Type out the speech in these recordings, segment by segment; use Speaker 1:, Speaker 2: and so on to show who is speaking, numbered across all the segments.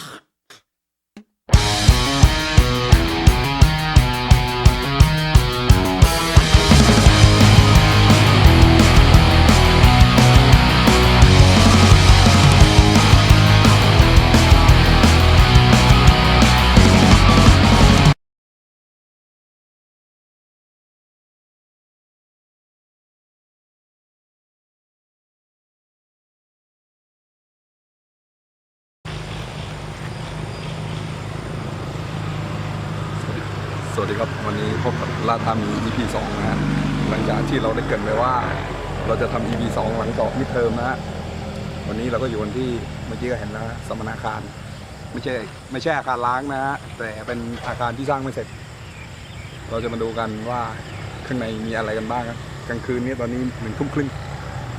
Speaker 1: ส วัสดีครับวันนี้พบกับลาตามี EP 2นะฮะหลังจากที่เราได้เกรินไปว่า เราจะทำ EP 2หลังสอบมิดเทอมนะฮะวันนี้เราก็อยู่กันที่เมื่อกี้ก็เห็นแล้วสมนาคาร ไม่ใช่ไม่ใช่อาคารล้างนะฮะแต่เป็นอาคารที่สร้างไม่เสร็จ เราจะมาดูกันว่าข้างในมีอะไรกันบ้างครับกลางคืนนี้ตอนนี้หนึ่งทุ่มครึ่ง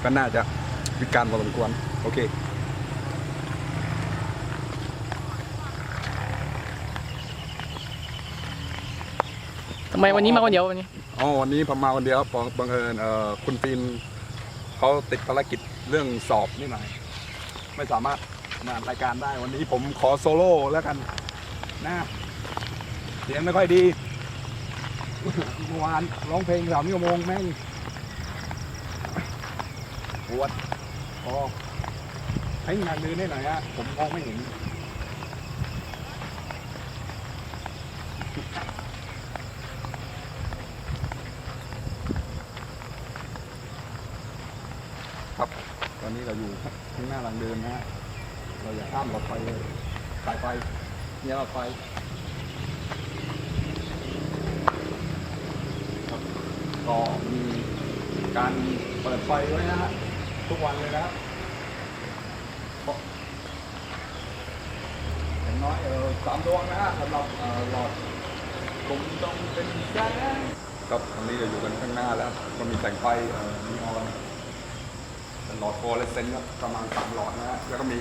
Speaker 1: ก็น่าจะวิการพอสมควรโอเค
Speaker 2: ทำไมวันนี้มาวันเดียววันนี้
Speaker 1: อ๋อวันนี้ผมมาคนเดียวบังบังเอิญเอ่อคุณฟินเขาติดภารกิจเรื่องสอบนิดหน่อยไม่สามารถมารายการได้วันนี้ผมขอโซโล่แล้วกันนะเสียงไม่ค่อยดี เมื่อวานร้องเพลงสามชั่วโมงแม่งปวดคอให้งานมือได้หน่อยฮะผมมองไม่เห็น ครับ ต อนนี้เราอยู่ข้างหน้าหลังเดินนะฮะเราอย่าข้ามหลอดไฟเลยสายไฟเนี่ยหลอดไฟก็มีการเปิดไฟไว้นะฮะทุกวันเลยนะครับอย่างน้อยเออสามดวงนะฮะสำหรับเออหลอดคงต้องเป็นแสงครับตอนนี้เราอยู่กันข้างหน้าแล้วก็มีแสงไฟเออมีออน เป็นหลอดโฟลเรสเซนต์ครับประมาณสามหลอดนะฮะแล้วก็มี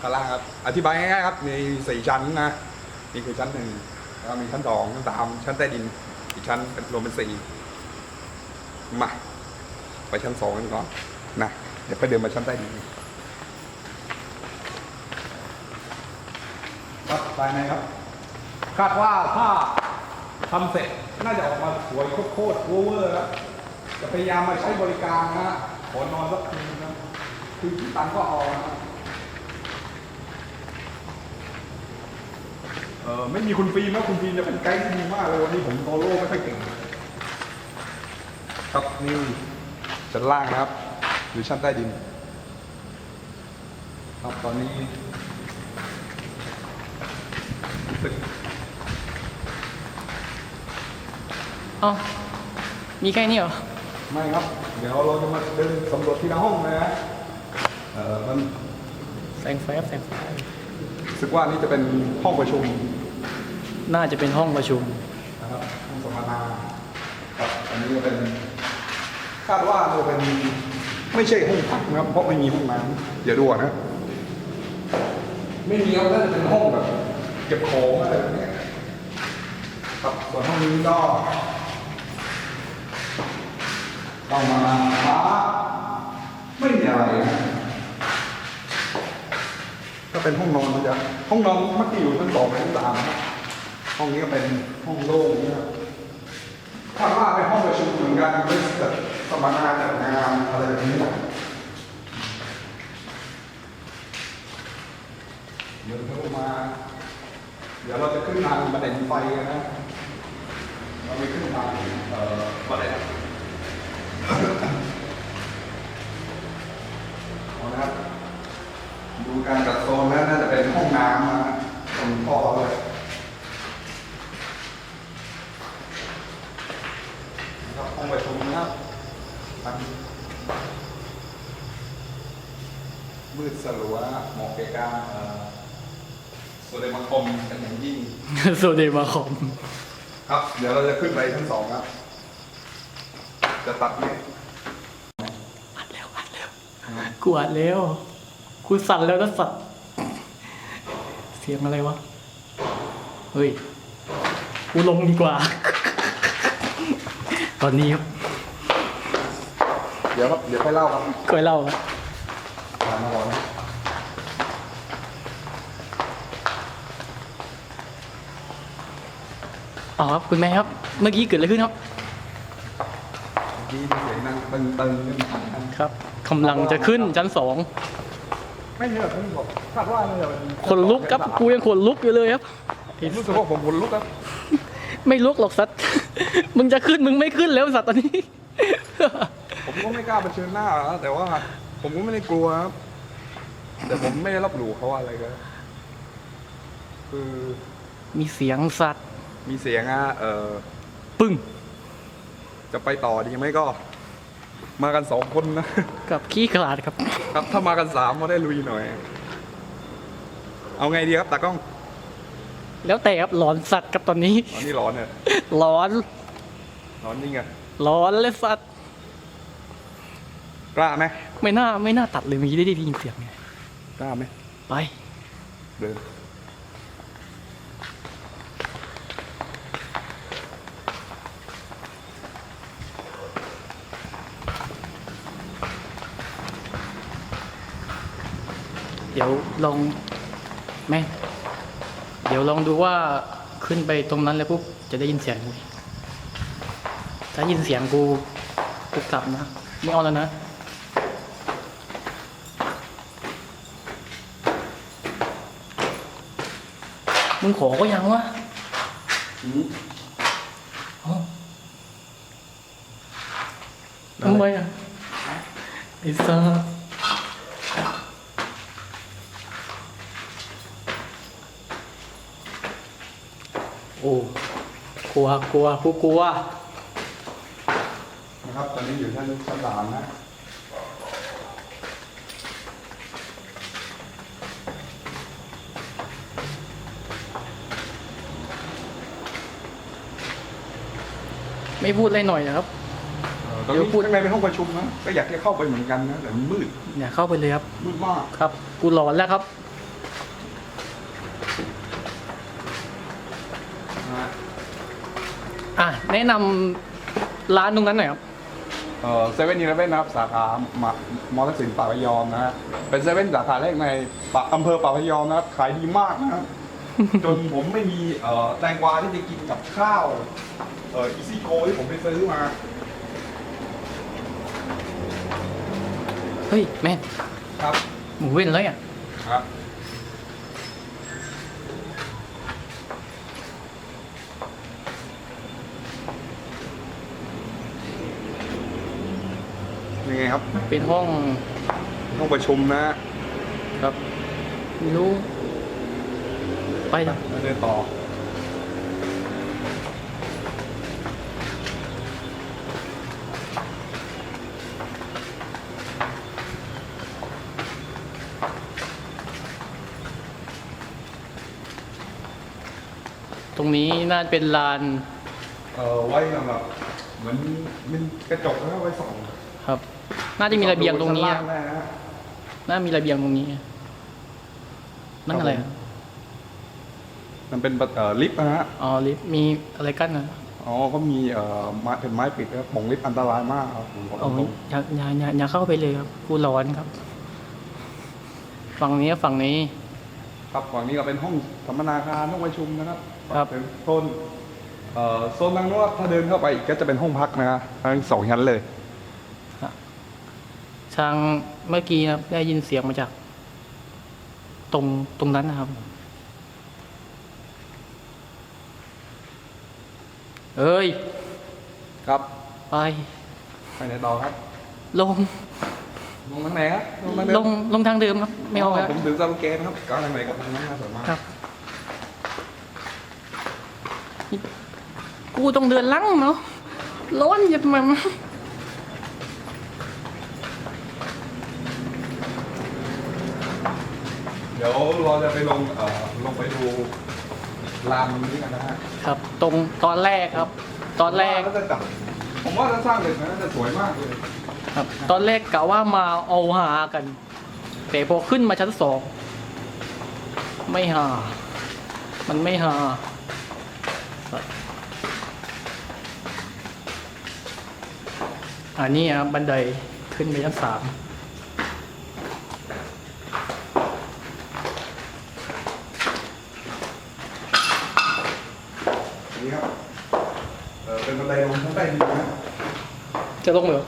Speaker 1: ข้างล่างครับ อธิบายง่ายๆครับ มีสี่ชั้นนะนี่คือชั้นหนึ่งแล้วมีชั้นสองชั้นสามชั้นใต้ดิน อีกชั้นเป็นรวมเป็นสี่มา ไปชั้นสองกันก่อนนะเดี๋ยวไปเดินมาชั้นใต้ดินครับภายในครับ คาดว่าถ้าทำเสร็จน่าจะออกมาสวยโคตรๆเวอร์ครับจะพยายามมาใช้บริการนะฮะ ขอนอนสักคืนนะคือที่ตังค์ก็เอานะเออไม่มีคุณฟิล์มนะคุณฟิล์มจะเป็นไกด์ที่ดีมากเลยวันนี้ผมโตโร่ไม่ค่อยเก่งครับนี่ชั้นล่างนะครับหรือชั้นใต้ดิน ครับตอนนี้ตึก
Speaker 2: อ๋อมีแค่นี้เหรอ
Speaker 1: ไม่ครับ เดี๋ยวเราจะมาเดินสำรวจทีละห้องนะฮะเออมัน
Speaker 2: แสงไฟครับแสงไฟ
Speaker 1: รู้สึกว่านี่จะเป็นห้องประชุม
Speaker 2: น่าจะเป็นห้องประชุม
Speaker 1: นะครับห้องสัมมนาครับอันนี้ก็เป็นคาดว่าจะเป็นไม่ใช่ห้องพักนะครับเพราะไม่มีห้องน้ำอย่าดูก่อนนะ ไม่มีครับน่าจะเป็นห้องแบบเก็บของอะไรแบบเนี้ยครับส่วนห้องนี้ก็ เข้ามาฟ้าไม่มีอะไรนะก็เป็นห้องนอนนะจ๊ะห้องนอนมักจะอยู่ชั้นสองชั้นสามห้องนี้ก็เป็นห้องโล่งนะครับคาว่าเป็นห้องประชุมเหมือนกันไม่จัดสมนาจัดงานอะไรแบบนี้เดี๋ยวเข้ามา เดี๋ยวเราจะขึ้นทางบันไดไฟกันนะ เราไปขึ้นทางเอ่อบันได เอาละครับดูการจัดโซนแล้วน่าจะเป็นห้องน้ำนะตรงท่อเลยนะครับห้องประชุมนะครับอันมืดสลัวเหมาะแก่การเอ่อโซเดมาคมเป็นอย่างยิ่ง
Speaker 2: โซเดมาคอม
Speaker 1: ครับ เดี๋ยวเราจะขึ้นไปชั้นสองครับ จะตัดไหม
Speaker 2: อัดแล้วอัดแล้วกูอัดแล้วกูสั่นแล้วนะสัตว์เสียงอะไรวะ เฮ้ย กูลงดีกว่า ตอนนี้ครับ
Speaker 1: เดี๋ยวครับเดี๋ยวค่อยเล่าครับ
Speaker 2: ค่อยเล่าครับ
Speaker 1: มาก่อน
Speaker 2: อ๋อครับคุณแม่ครับ เมื่อกี้เกิดอะไรขึ้นครับ
Speaker 1: กี้มีเสียงนั่งตึงตึงขึ้นมา
Speaker 2: ครับกำลังจะขึ้นชั้นสอง
Speaker 1: ไม่ใช่แบบผมบอกคาดว่าเนี่ยมัน
Speaker 2: ขนลุกครับกูยังขนลุกอยู่เลยครับ
Speaker 1: ผมรู้สึกว่าผมขนลุกครับ
Speaker 2: ไม่ลุกหรอกสัตว์มึงจะขึ้นมึงไม่ขึ้นแล้วสัตว์ตอนนี้
Speaker 1: ผมก็ไม่กล้าเผชิญหน้านะแต่ว่า ผมก็ไม่ได้กลัวครับแต่ผมไม่ได้รับหลู่เขาอะไรกันคือ
Speaker 2: มีเสียงสัตว์
Speaker 1: มีเสียงอะเออ
Speaker 2: ปึ้ง
Speaker 1: จะไปต่อดีไหมก็ มากันสองคนนะ
Speaker 2: กับขี้ขลาดครับ
Speaker 1: ครับถ้ามากันสามมาได้ลุยหน่อย เอาไงดีครับตากล้อง
Speaker 2: แล้วแต่ครับหลอนสัตว์กับตอนนี้
Speaker 1: ตอนนี้ร้อนเนี่ย
Speaker 2: หลอน
Speaker 1: ร้อนจริงอะ
Speaker 2: หลอนเลยสัตว์
Speaker 1: กล้าไหม
Speaker 2: ไม่น่าไม่น่าตัดเลยเมื่อกี้ได้ได้ยินเสียงไง
Speaker 1: กล้าไหม
Speaker 2: ไป
Speaker 1: เดิน
Speaker 2: ดี๋ยวลองแม่เดี๋ยวลองดูว่าขึ้นไปตรงนั้นแล้วปุ๊บจะได้ยินเสียงไหมถ้ายินเสียงกูกูกลับนะไม่เอาแล้วนะมึงขอก็ยังวะเอ้าทำไมอะไอ้ซ่า โอ้กลัวกลัวกูกลัว
Speaker 1: นะครับ ตอนนี้อยู่ชั้นชั้นสามนะ
Speaker 2: ไม่พูดอะไรหน่อยนะครับ
Speaker 1: เอ่อตอน
Speaker 2: เดี๋
Speaker 1: นี้
Speaker 2: ยวพูด
Speaker 1: ข้างในเป็นห้องประชุมนะก็อยากจะเข้าไปเหมือนกันนะแต่มันมืด
Speaker 2: อย่าเข้าไปเลยครับ
Speaker 1: มืดมาก
Speaker 2: ครับ กูหลอนแล้วครับ
Speaker 1: นะฮะ
Speaker 2: อะ แนะนำร้านตรงนั้นหน่อยครับ
Speaker 1: เอ่อเซเว่นอีเลฟเว่นนะครับสาขามามอเตอร์สินป่าพยอมนะฮะเป็นเซเว่นสาขาแรกในปากอำเภอป่าพยอมนะครับขายดีมากนะครับ จนผมไม่มีเอ่อแตงกวาที่จะกินกับข้าวเอ่ออีซี่โกที่ผมไปซื้อมา
Speaker 2: เฮ้ยแม่น
Speaker 1: ครับ
Speaker 2: หมูเว้นเลยอะ
Speaker 1: ครับ ยังไงครับ
Speaker 2: เป็นห้อง
Speaker 1: ห้องประชุมนะ
Speaker 2: ครับไม่รู้ ไปนะ
Speaker 1: มาเดินต่อ
Speaker 2: ตรงนี้น่าจะเป็นลาน
Speaker 1: เอ่อไว้สำหรับเหมือนมันกระจกแล้วก็ไว้ส่อง
Speaker 2: ครับ น่าจะมีระเบียงตรงนี้
Speaker 1: ชั้
Speaker 2: อะ
Speaker 1: ล่างได้นะ
Speaker 2: น่ามีระเบียงตรงนี้ นั่นอะไร
Speaker 1: ครับ
Speaker 2: อะ
Speaker 1: ผมมันเป็นเอ่อลิฟต์นะฮะ
Speaker 2: อ๋อลิฟต์มีอะไรกั้นนะ
Speaker 1: อ๋อก็มีเอ่อไม้เป็นไม้ปิดครับป่งลิฟต์อันตรายมากครับผมบอก
Speaker 2: อ๋อ
Speaker 1: ตรง
Speaker 2: อย่าอย่าอย่าอย่าเข้าไปเลยครับกูร้อนครับ ฝั่งนี้ฝั่งนี้
Speaker 1: ๆครับฝั่งนี้ก็เป็นห้องสัมมนาการห้องประชุมนะครับ
Speaker 2: ครับ
Speaker 1: เป็นโซนเอ่อโซนทางโน้นถ้าเดินเข้าไปอีกก็จะเป็นห้องพักนะฮะทั้งสองชั้นเลย
Speaker 2: ทางเมื่อกี้นะครับได้ยินเสียงมาจาก ตรงตรงนั้นนะครับ เอ้ย
Speaker 1: ครับ
Speaker 2: ไป
Speaker 1: ไปไหนต่อครับ
Speaker 2: ลง
Speaker 1: ลงทางไหนครับลงทางเดิม
Speaker 2: ลงลงทางเดิมครับ ไม่เอาแล้ว
Speaker 1: ผมถือซาลูเกนครับก้าวทางไหนกับทางนั้นนะสวยมาก
Speaker 2: ครับ กูต้องเดินลังเนาะร้อนอย่ามา
Speaker 1: เดี๋ยวเราจะไปลงเอ่อลงไปดูลานนี้กันนะฮะ
Speaker 2: ครับ ตรงตอนแรกครับ ตอนแรก
Speaker 1: ผมว่าถ้าจะจับผมว่าถ้าสร้างเสร็จนะจะสวยมากเลย
Speaker 2: ครับ ตอนแรกกะว่ามาเอาหากัน แต่พอขึ้นมาชั้นสองไม่หา มันไม่หา อันนี้ครับบันไดขึ้นไปชั้นสาม
Speaker 1: นี่ครับเป็นบันไดลงชั้นใต้ดินนะ
Speaker 2: จะลงเหรอ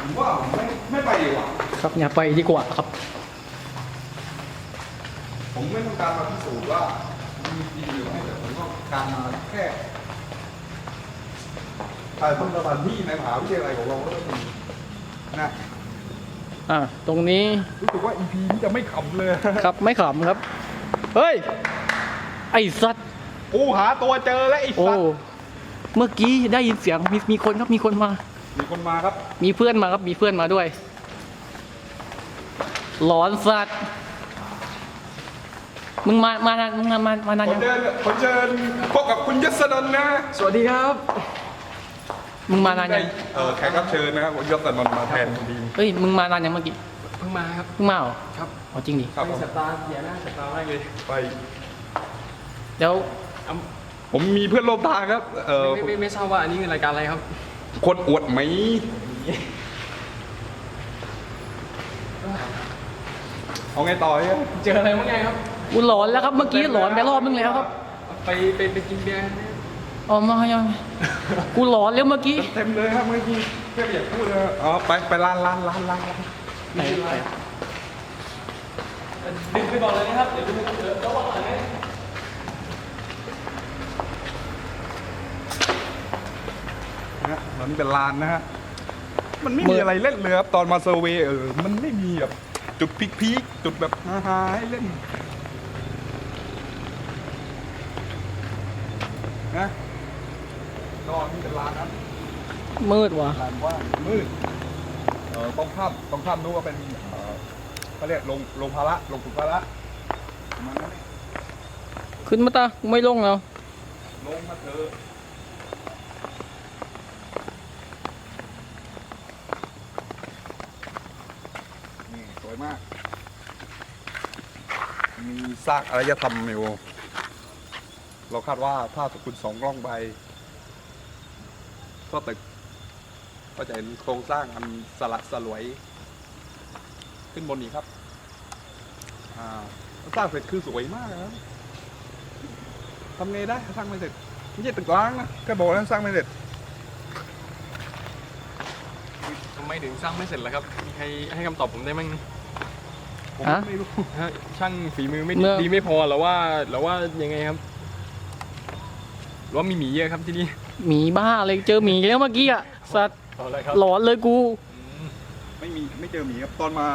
Speaker 1: ผมว่าผมไม่ไม่ไปดีกว่า
Speaker 2: ครับอย่าไปดีกว่าครับ
Speaker 1: ผมไม่ต้องการมาพิสูจน์ว่ามีจริงหรือไม่แต่ผมต้องการมาแค่ถ่ายทำสถานที่ในมหาวิทยาลัยของเราก็ต้องมีนะ
Speaker 2: อ่า ตรงนี้
Speaker 1: รู้สึกว่า EP นี้จะไม่ขำเลย
Speaker 2: ครับไม่ขำครับ เฮ้ย ไอ้สัตว์
Speaker 1: กูหาตัวเจอแล้วไอ้
Speaker 2: โอ้
Speaker 1: สัตว์
Speaker 2: เมื่อกี้ได้ยินเสียงมีมีคนครับมีคนมา
Speaker 1: มีคนมาครับ
Speaker 2: มีเพื่อนมาครับมีเพื่อนมาด้วย หลอนสัตว์มึงมามานานมึงมามามานาน
Speaker 1: ขอ
Speaker 2: ยัง
Speaker 1: เชิญขอเชิญพบกับคุณยศนนท์นะ
Speaker 2: สวัสดีครับมึงมานานยัง
Speaker 1: เออแขกรับเชิญนะครับคุณยศนนท์มาแทนคุณดีม
Speaker 2: เฮ้ยมึงมานานยังเมื่อกี้
Speaker 3: เพิ่งมาครับ
Speaker 2: เพิ่งมาเหรอ
Speaker 3: ครับ
Speaker 2: อ๋อจริงดิ
Speaker 1: ครับผม
Speaker 3: สตาร์เสียหน้าสตาร์มากเลย
Speaker 1: ไป
Speaker 2: แล้ว
Speaker 1: ผมมีเพื่อนร่วมทางครับ เออ
Speaker 3: ไม่ไม่ไม่ทราบว่าอันนี้คือรายการอะไรครับ
Speaker 1: คนอวดไหมเอาไงต่อเนี่ย
Speaker 3: เจออะไรบ้างไงครับ
Speaker 2: กูหลอนแล้วครับเมื่อกี้หลอนไปรอบนึงแล้วครับ
Speaker 3: ไปไปไปกินเบียร์กันไหม
Speaker 2: อ๋อมายังกูหลอนแล้วเมื่อกี้
Speaker 1: เต็มเลยครับเมื่อกี้แค่ไม่อยากพูดเลยอ๋อไปไปร้านร้านร้านร้าน
Speaker 2: ไหนไป
Speaker 3: ดึงไปบอกเลยนะครับเดี๋ยวดูเดี๋ยวระวังหน่อยนะ
Speaker 1: นะตอนนี้เป็นร้านนะฮะ มันไม่มีอะไรเล่นเลยครับ ตอนมาเซอร์เวย์เออ มันไม่มีแบบจุดพีคๆจุดแบบฮาๆให้เล่นนะก็นี่เป็นร้านครับ
Speaker 2: มืดว่ะ
Speaker 1: ร้านว่างมืด เอ่อต้องข้ามต้องข้ามนู้นว่าเป็น เอ่อเขาเรียกลงลงภาระลงสุภาระประมาณนั้นเอง
Speaker 2: ขึ้นมาตากูไม่ลงแล้ว
Speaker 1: ลงมาเถอะนี่สวยมาก มีซากอารยธรรมอยู่เราคาดว่าถ้าคุณสองกล้องไปก็ตึกก็จะเห็นโครงสร้างอันสลัดสลวย ขึ้นบนนี้ครับอ่าสร้างเสร็จคือสวยมากครับทำไงได้สร้างไม่เสร็จไม่ใช่ตึกร้างนะก็บอกแล้วสร้างไม่เสร็จ
Speaker 3: ทำไมถึงสร้างไม่เสร็จล่ะครับมีใครให้คำตอบผมได้มั้ง
Speaker 1: ผม
Speaker 2: ฮะ
Speaker 1: ไม่รู้
Speaker 3: ฮะช่างฝีมือไม่
Speaker 2: เมื่อ
Speaker 3: ดีไม่พอหรือว่าหรือว่ายังไงครับหรือว่ามีหมีเยอะครับที่นี่
Speaker 2: หมีบ้าเลยเจอหมีแล้วเมื่อกี้อะสัตว์
Speaker 3: เอาเลยครับ
Speaker 2: หลอนเลยกู
Speaker 1: ไม่มีไม่เจอหมีครับตอนมา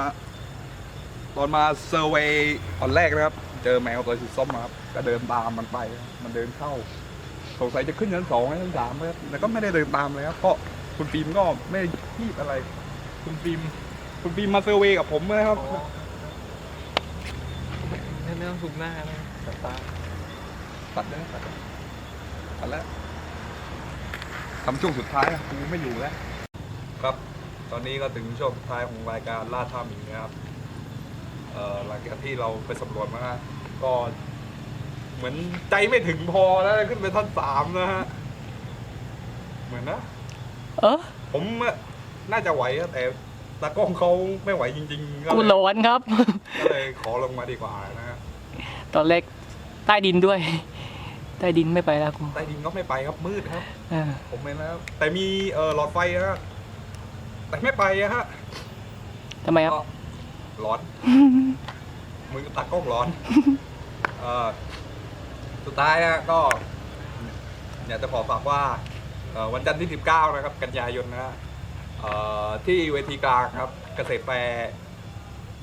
Speaker 1: ตอนมาเซอร์เวย์ตอนแรกนะครับ เจอแมวตัวสีส้มมาครับก็เดินตามมันไป มันเดินเข้าสงสัยจะขึ้นชั้นสองชั้นสามครับแต่ก็ไม่ได้เดินตามเลยครับเพราะคุณฟิล์มก็ไม่ได้รีบอะไร คุณฟิล์มคุณฟิล์มมาเซอร์เวย์กับผมนะครับ
Speaker 3: ไม่ไม่ต้องสุกหน้านะ
Speaker 1: ตัดตาตัดแล้วตัดแล้วตัดแล้วทำช่วงสุดท้ายอะกูไม่อยู่แล้ว ครับ ตอนนี้ก็ถึงช่วงสุดท้ายของรายการล่าท่าหมีนะครับเอ่อหลังจากที่เราไปสำรวจมาฮะก็เหมือนใจไม่ถึงพอแล้วขึ้นไปท่านสามนะฮะเหมือนนะ
Speaker 2: เออ
Speaker 1: ผมอะน่าจะไหวอะแต่ ตากล้องเขาไม่ไหวจริงๆก็
Speaker 2: กู
Speaker 1: เล
Speaker 2: หล
Speaker 1: ย
Speaker 2: อนครับ
Speaker 1: ก็เลยขอลงมาดีกว่านะฮะ
Speaker 2: ตอนแรกใต้ดินด้วย ใต้ดินไม่ไปแล้วกู
Speaker 1: ใต้ดินก็ไม่ไปครับมืดครับ
Speaker 2: เออ
Speaker 1: ผมเห็นแล้วแต่มีเอ่อหลอดไฟนะฮะแต่ไม่ไปอะฮะ
Speaker 2: ทำไมครับ
Speaker 1: ก็ร้อน มือตากล้องร้อนเอ่อสุดท้ายอะก็อยากจะขอฝากว่าเอ่อวันจันทร์ที่ 19 นะครับ กันยายนนะฮะเอ่อ ที่เวทีกลางครับเกษตรแฟร์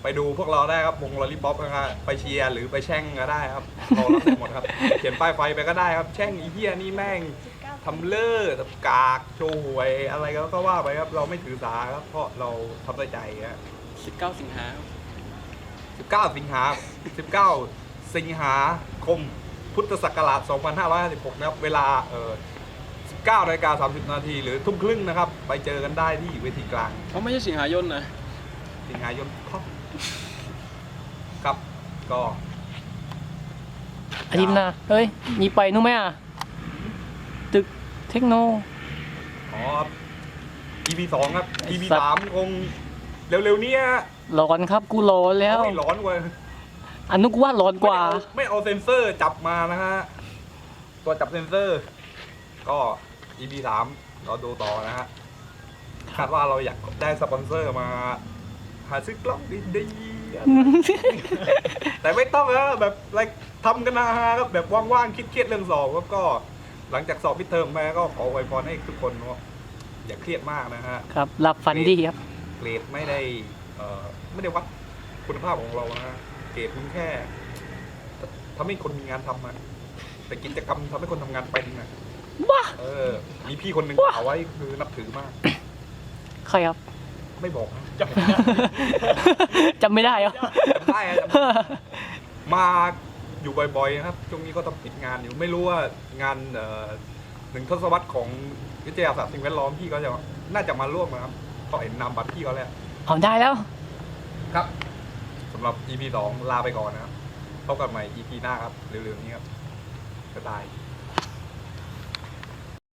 Speaker 1: ไปดูพวกเราได้ครับวงลอลิปอปนะฮะไปเชียร์หรือไปแช่งก็ได้ครับเรารับได้หมดครับ เขียนป้ายไฟไปก็ได้ครับ แช่งอีเหี้ยนี่แม่งทำเล่อทำกากโชว์หวยอะไรก็ก็ว่าไปครับ เราไม่ถือสาครับ เพราะเราทำด้วยใจครับ
Speaker 3: 19 สิงหา
Speaker 1: 19สิงหา19สิงหาคม พุทธศักราช2556นะครับ เวลาเอ่อ 19นาฬิกา30 นาที หรือทุ่มครึ่งนะครับ ไปเจอกันได้ที่เวทีกลาง
Speaker 3: เขาไม่ใช่สิงหายนนะ
Speaker 1: สิงหายนครับครับก็
Speaker 2: อาทิตย์หน้าเฮ้ยมีไปนู่นไหมอะ ตึกเทคโน
Speaker 1: อ๋อ EP 2ครับ EP
Speaker 2: ไอ้สัตว์
Speaker 1: 3คงเร็วๆเนี้ย
Speaker 2: หลอนครับกูหลอนแล้ว
Speaker 1: ไม่ร้อนกว่า
Speaker 2: อันนุกว่าหลอนกว่า
Speaker 1: ไม่เอไม่เอาเซนเซอร์จับมานะฮะ ตัวจับเซนเซอร์ ก็ EP สามเราดูต่อนะฮะคาดว่าเราอยากได้สปอนเซอร์มา หาซื้อกล้องดีๆ แต่ไม่ต้องนะแบบอะไรทำกันนะฮะแบบว่างๆ คิดๆเรื่องสอบแล้วก็ หลังจากสอบพิดเทอมมาก็ขออวยพรให้ทุกคนว่าอย่าเครียดมากนะฮะ
Speaker 2: ครับหลับฝันดีครับ
Speaker 1: เกรดไม่ได้เอ่อไม่ได้วัดคุณภาพของเรานะฮะเกรดมันแค่ทำให้คนมีงานทำอะแต่กิจกรรมทำให้คนทำงานเป็นนะ
Speaker 2: ว้า
Speaker 1: เออ มีพี่คนหนึ่งเอาไว้คือนับถือมาก
Speaker 2: ใครครับ
Speaker 1: ไม่บอกนะ
Speaker 2: จำไม่ได้เหรอ
Speaker 1: จำได้อะจำได้มาอยู่บ่อยๆนะครับ ช่วงนี้ก็ต้องติดงานอยู่ ไม่รู้ว่างานเอ่อหนึ่งทศวรรษของวิทยาศาสตร์สิ่งแวดล้อมพี่ก็จะน่าจะมาร่วมนะครับเพราะเห็นนามบัตรพี่เขาแล้ว
Speaker 2: เอาได้แล้ว
Speaker 1: ครับสำหรับ EP สองลาไปก่อนนะครับพบกันใหม่ EP หน้าครับ เร็วๆนี้ครับบ๊ายบาย